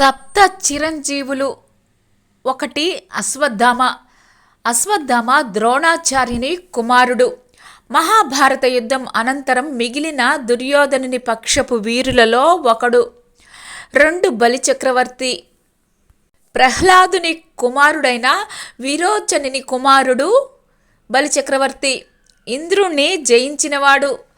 సప్త చిరంజీవులు ఒకటి అశ్వత్థామ. అశ్వత్థామ ద్రోణాచార్యుని కుమారుడు. మహాభారత యుద్ధం అనంతరం మిగిలిన దుర్యోధనుని పక్షపు వీరులలో ఒకడు. రెండు బలిచక్రవర్తి ప్రహ్లాదుని కుమారుడైన విరోచనుని కుమారుడు బలిచక్రవర్తి. ఇంద్రుణ్ణి జయించినవాడు.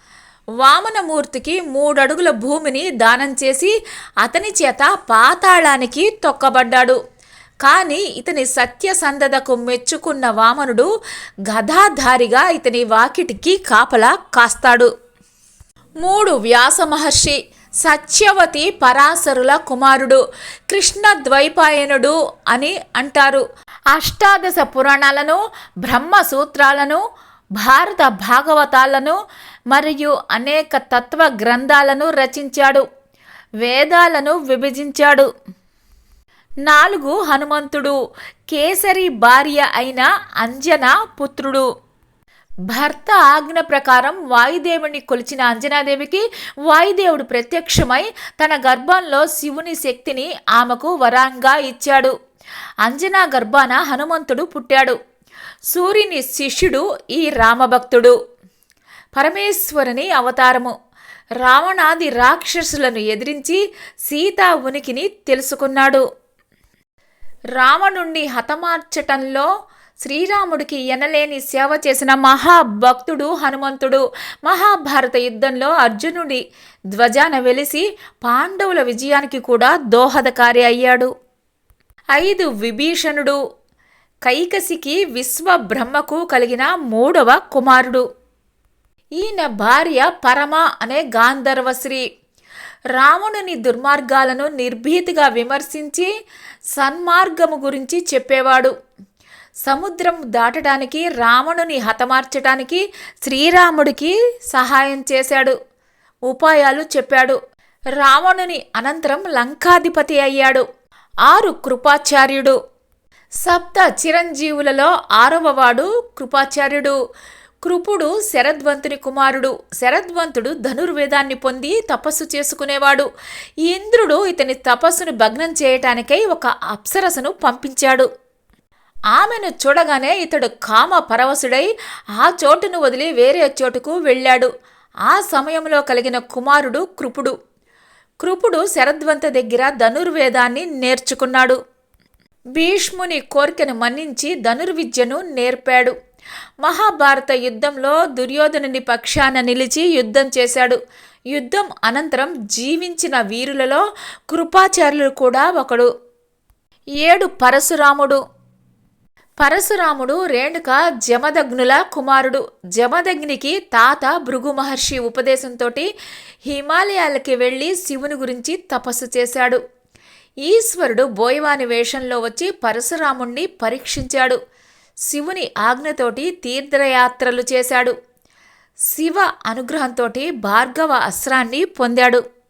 వామనమూర్తికి మూడడుగుల భూమిని దానం చేసి అతని చేత పాతాళానికి తొక్కబడ్డాడు. కానీ ఇతని సత్యసంధతకు మెచ్చుకున్న వామనుడు గదాధారిగా ఇతని వాకిటికి కాపలా కాస్తాడు. మూడు వ్యాస మహర్షి సత్యవతి పరాశరుల కుమారుడు కృష్ణ ద్వైపాయనుడు అని అంటారు. అష్టాదశ పురాణాలను బ్రహ్మ సూత్రాలను భారత భాగవతాలను మరియు అనేక తత్వ గ్రంథాలను రచించాడు. వేదాలను విభజించాడు. నాలుగు హనుమంతుడు కేసరి భార్య అయిన అంజన పుత్రుడు. భర్త ఆజ్ఞ ప్రకారం వాయుదేవుని కొలిచిన అంజనాదేవికి వాయుదేవుడు ప్రత్యక్షమై తన గర్భంలో శివుని శక్తిని ఆమెకు వరంగా ఇచ్చాడు. అంజనా గర్భాన హనుమంతుడు పుట్టాడు. సూర్యుని శిష్యుడు ఈ రామభక్తుడు. పరమేశ్వరుని అవతారము. రావణాది రాక్షసులను ఎదిరించి సీతా ఉనికిని తెలుసుకున్నాడు. రావణుణ్ణి హతమార్చటంలో శ్రీరాముడికి ఎనలేని సేవ చేసిన మహాభక్తుడు హనుమంతుడు. మహాభారత యుద్ధంలో అర్జునుడి ధ్వజాన వెలిసి పాండవుల విజయానికి కూడా దోహదకారి అయ్యాడు. ఐదు విభీషణుడు. కైకసికి విశ్వ బ్రహ్మకు కలిగిన మూడవ కుమారుడు. ఈయన భార్య పరమ అనే గాంధర్వశ్రీ. రావణుని దుర్మార్గాలను నిర్భీతిగా విమర్శించి సన్మార్గము గురించి చెప్పేవాడు. సముద్రం దాటడానికి రావణుని హతమార్చడానికి శ్రీరాముడికి సహాయం చేశాడు. ఉపాయాలు చెప్పాడు. రావణుని అనంతరం లంకాధిపతి అయ్యాడు. ఆరు కృపాచార్యుడు. సప్త చిరంజీవులలో ఆరవవాడు కృపాచార్యుడు. కృపుడు శరద్వంతుని కుమారుడు. శరద్వంతుడు ధనుర్వేదాన్ని పొంది తపస్సు చేసుకునేవాడు. ఇంద్రుడు ఇతని తపస్సును భగ్నం చేయటానికై ఒక అప్సరసను పంపించాడు. ఆమెను చూడగానే ఇతడు కామ పరవశుడై ఆ చోటును వదిలి వేరే చోటుకు వెళ్ళాడు. ఆ సమయంలో కలిగిన కుమారుడు కృపుడు. కృపుడు శరద్వంత దగ్గర ధనుర్వేదాన్ని నేర్చుకున్నాడు. భీష్ముని కోరికను మన్నించి ధనుర్విద్యను నేర్పాడు. మహాభారత యుద్ధంలో దుర్యోధనుని పక్షాన నిలిచి యుద్ధం చేశాడు. యుద్ధం అనంతరం జీవించిన వీరులలో కృపాచార్యులు కూడా ఒకడు. ఏడు పరశురాముడు. పరశురాముడు రేణుక జమదగ్నుల కుమారుడు. జమదగ్నికి తాత భృగు మహర్షి ఉపదేశంతో హిమాలయాలకి వెళ్ళి శివుని గురించి తపస్సు చేశాడు. ఈశ్వరుడు బోయవాని వేషంలో వచ్చి పరశురాముణ్ణి పరీక్షించాడు. శివుని ఆజ్ఞతోటి తీర్థయాత్రలు చేశాడు. శివ అనుగ్రహంతో భార్గవ అస్త్రాన్ని పొందాడు.